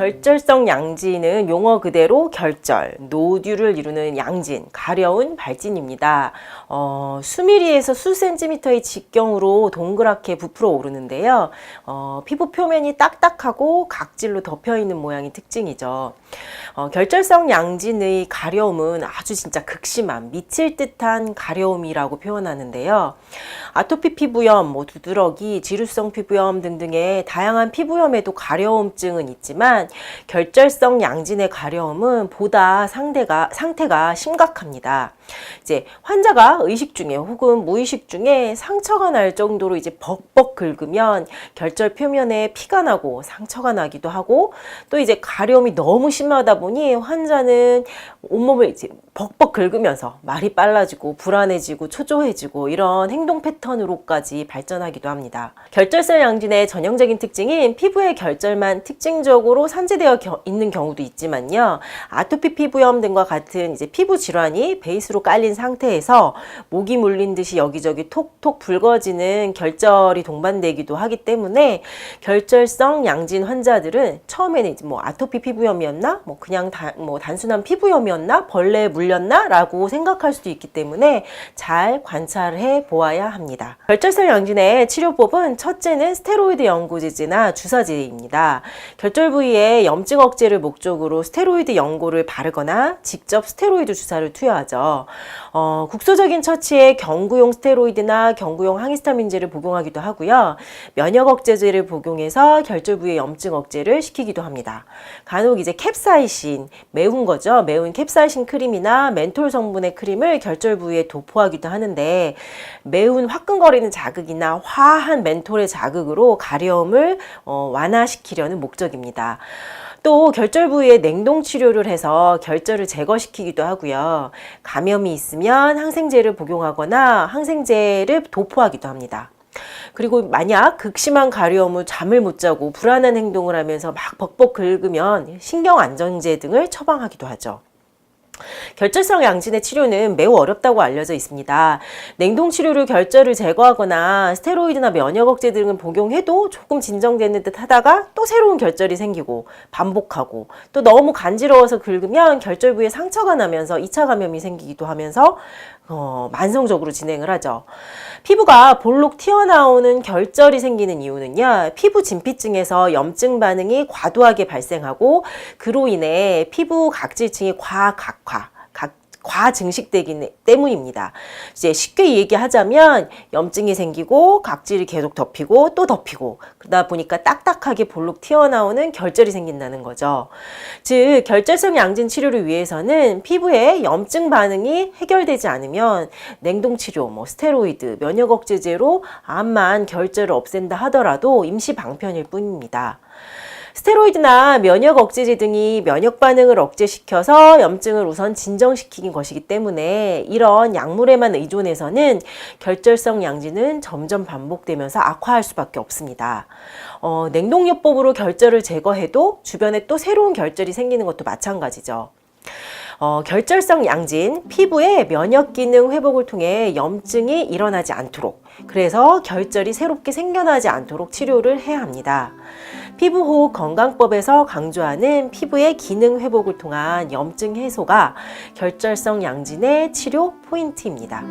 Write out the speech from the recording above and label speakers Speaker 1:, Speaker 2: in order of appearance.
Speaker 1: 결절성 양진은 용어 그대로 결절, 노듈을 이루는 양진, 가려운 발진입니다. 어, 수미리에서 수센티미터의 직경으로 동그랗게 부풀어 오르는데요. 어, 피부 표면이 딱딱하고 각질로 덮여 있는 모양이 특징이죠. 어, 결절성 양진의 가려움은 아주 진짜 극심한 미칠 듯한 가려움이라고 표현하는데요. 아토피 피부염, 뭐 두드러기, 지루성 피부염 등등의 다양한 피부염에도 가려움증은 있지만 결절성 양진의 가려움은 보다 상대가 상태가 심각합니다. 이제 환자가 의식 중에 혹은 무의식 중에 상처가 날 정도로 이제 벅벅 긁으면 결절 표면에 피가 나고 상처가 나기도 하고 또 이제 가려움이 너무 심하다 보니 환자는 온몸을 이제 벅벅 긁으면서 말이 빨라지고 불안해지고 초조해지고 이런 행동 패턴으로까지 발전하기도 합니다. 결절성 양진의 전형적인 특징인 피부의 결절만 특징적으로 산재되어 겨- 있는 경우도 있지만요. 아토피 피부염 등과 같은 이제 피부 질환이 베이스로 깔린 상태에서 목이 물린 듯이 여기저기 톡톡 붉어지는 결절이 동반되기도 하기 때문에 결절성 양진 환자들은 처음에는 이제 뭐 아토피 피부염이었나, 뭐 그냥 다, 뭐 단순한 피부염이었나, 벌레에 물렸나 라고 생각할 수도 있기 때문에 잘 관찰해 보아야 합니다. 결절성 양진의 치료법은 첫째는 스테로이드 연고제제나 주사제입니다. 결절 부위에 염증 억제를 목적으로 스테로이드 연고를 바르거나 직접 스테로이드 주사를 투여하죠. 어, 국소적인 처치에 경구용 스테로이드나 경구용 항히스타민제를 복용하기도 하고요. 면역 억제제를 복용해서 결절 부위의 염증 억제를 시키기도 합니다. 간혹 이제 캡사이신, 매운 거죠. 매운 캡사이신 크림이나 멘톨 성분의 크림을 결절 부위에 도포하기도 하는데 매운 화끈거리는 자극이나 화한 멘톨의 자극으로 가려움을 어, 완화시키려는 목적입니다. 또 결절 부위에 냉동 치료를 해서 결절을 제거시키기도 하고요. 감염이 있으면 항생제를 복용하거나 항생제를 도포하기도 합니다. 그리고 만약 극심한 가려움 후 잠을 못 자고 불안한 행동을 하면서 막 벅벅 긁으면 신경 안정제 등을 처방하기도 하죠. 결절성 양진의 치료는 매우 어렵다고 알려져 있습니다. 냉동 치료로 결절을 제거하거나 스테로이드나 면역 억제 등을 복용해도 조금 진정되는 듯 하다가 또 새로운 결절이 생기고 반복하고 또 너무 간지러워서 긁으면 결절 부위에 상처가 나면서 2차 감염이 생기기도 하면서 어, 만성적으로 진행을 하죠. 피부가 볼록 튀어나오는 결절이 생기는 이유는요, 피부 진피층에서 염증 반응이 과도하게 발생하고, 그로 인해 피부 각질층이 과각화, 각, 과증식되기 때문입니다. 이제 쉽게 얘기하자면 염증이 생기고 각질이 계속 덮이고 또 덮이고 그러다 보니까 딱딱하게 볼록 튀어나오는 결절이 생긴다는 거죠. 즉 결절성 양진 치료를 위해서는 피부에 염증 반응이 해결되지 않으면 냉동 치료, 뭐 스테로이드, 면역 억제제로 암만 결절을 없앤다 하더라도 임시 방편일 뿐입니다. 스테로이드나 면역 억제제 등이 면역 반응을 억제시켜서 염증을 우선 진정시키는 것이기 때문에 이런 약물에만 의존해서는 결절성 양진은 점점 반복되면서 악화할 수밖에 없습니다. 어, 냉동요법으로 결절을 제거해도 주변에 또 새로운 결절이 생기는 것도 마찬가지죠. 어, 결절성 양진, 피부의 면역 기능 회복을 통해 염증이 일어나지 않도록, 그래서 결절이 새롭게 생겨나지 않도록 치료를 해야 합니다. 피부호흡 건강법에서 강조하는 피부의 기능 회복을 통한 염증 해소가 결절성 양진의 치료 포인트입니다.